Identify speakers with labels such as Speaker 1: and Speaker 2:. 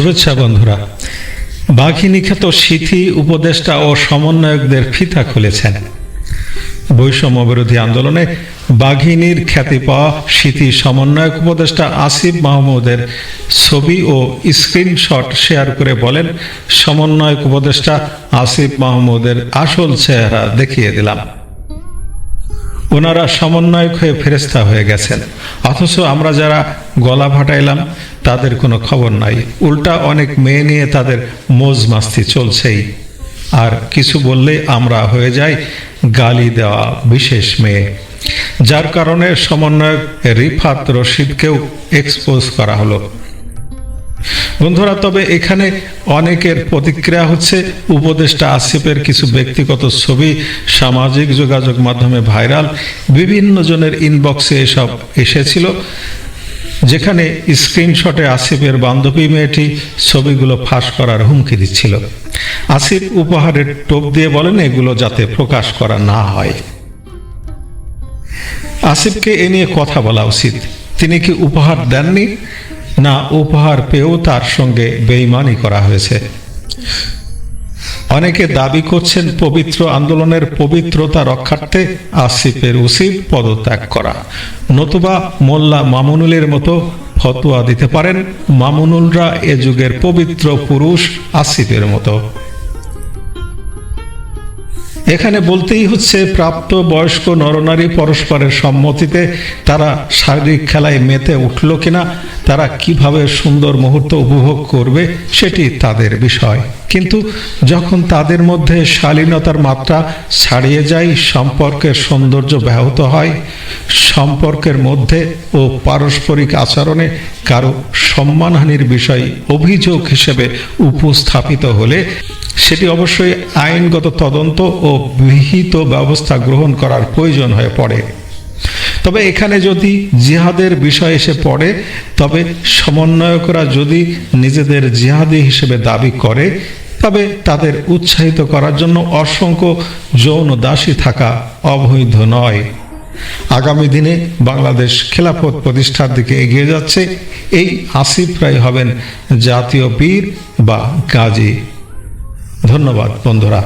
Speaker 1: শুভেচ্ছা বন্ধুরা। বাঘিনী খ্যাত সিথি উপদেষ্টা ও সমন্বয়কদের ফিতা খুলেছেন। বৈষম্য বিরোধী আন্দোলনে বাঘিনীর খ্যাতি পাওয়া স্মৃতি সমন্বয়ক উপদেষ্টা আসিফ মাহমুদের ছবি ও স্ক্রিনশট শেয়ার করে বলেন, সমন্বয়ক উপদেষ্টা আসিফ মাহমুদের আসল চেহারা দেখিয়ে দিলাম। ওনারা সমন্বয়ক হয়ে ফেরেস্তা হয়ে গেছেন। অথচ আমরা যারা গলা ফাটাইলাম, তাদের কোনো খবর নাই। উল্টা অনেক মেয়ে নিয়ে তাদের মোজ মাস্তি চলছেই। আর কিছু বললেই আমরা হয়ে যাই গালি দেওয়া বিশেষ মেয়ে। যার কারণে সমন্বয়ক রিফাত রশিদকেও এক্সপোজ করা হলো। বন্ধুরা, তবে এখানে অনেকের প্রতিক্রিয়া হচ্ছে উপদেষ্টা আসিফের কিছু ব্যক্তিগত ছবি, সামাজিক যোগাযোগ মাধ্যমে ভাইরাল, বিভিন্ন জনের ইনবক্সে এসব এসেছিল, যেখানে স্ক্রিনশটে আসিফের বান্ধবী মেয়েটি ছবিগুলো ফাঁস করার হুমকি দিচ্ছিল। আসিফ উপহারের টোপ দিয়ে বলেন, এগুলো যাতে প্রকাশ করা না হয়। আসিফকে এ নিয়ে কথা বলা উচিত। তিনি কি উপহার দেননি? না উপহার পেয়েও তার সঙ্গে বেইমানি করা হয়েছে। অনেকে দাবি করছেন পবিত্র আন্দোলনের পবিত্রতা রক্ষার্থে আসিফের উচিত পদত্যাগ করা। নতুবা মোল্লা মামুনুলের মতো ফতোয়া দিতে পারেন মামুনুলরা এ যুগের পবিত্র পুরুষ আসিফের মতো। এখানে বলতেই হচ্ছে, প্রাপ্ত বয়স্ক নরনারী পরস্পরের সম্মতিতে তারা শারীরিক খেলায় মেতে উঠল কিনা, তারা কীভাবে সুন্দর মুহূর্ত উপভোগ করবে সেটি তাদের বিষয়। কিন্তু যখন তাদের মধ্যে শালীনতার মাত্রা ছাড়িয়ে যায়, সম্পর্কের সৌন্দর্য ব্যাহত হয়, সম্পর্কের মধ্যে ও পারস্পরিক আচরণে কারও সম্মানহানির বিষয় অভিযোগ হিসেবে উপস্থাপিত হলে সেটি অবশ্যই আইনগত তদন্ত ও বিহিত ব্যবস্থা গ্রহণ করার প্রয়োজন হয়ে পড়ে। তবে এখানে যদি জিহাদের বিষয় এসে পড়ে, তবে সমন্বয়করা যদি নিজেদের জিহাদি হিসেবে দাবি করে, তবে তাদের উৎসাহিত করার জন্য অসংখ্য যৌন দাসী থাকা অবৈধ নয়। আগামী দিনে বাংলাদেশ খেলাফত প্রতিষ্ঠার দিকে এগিয়ে যাচ্ছে। এই আসিফরাই হবেন জাতীয় বীর বা গাজী। ধন্যবাদ বন্ধুরা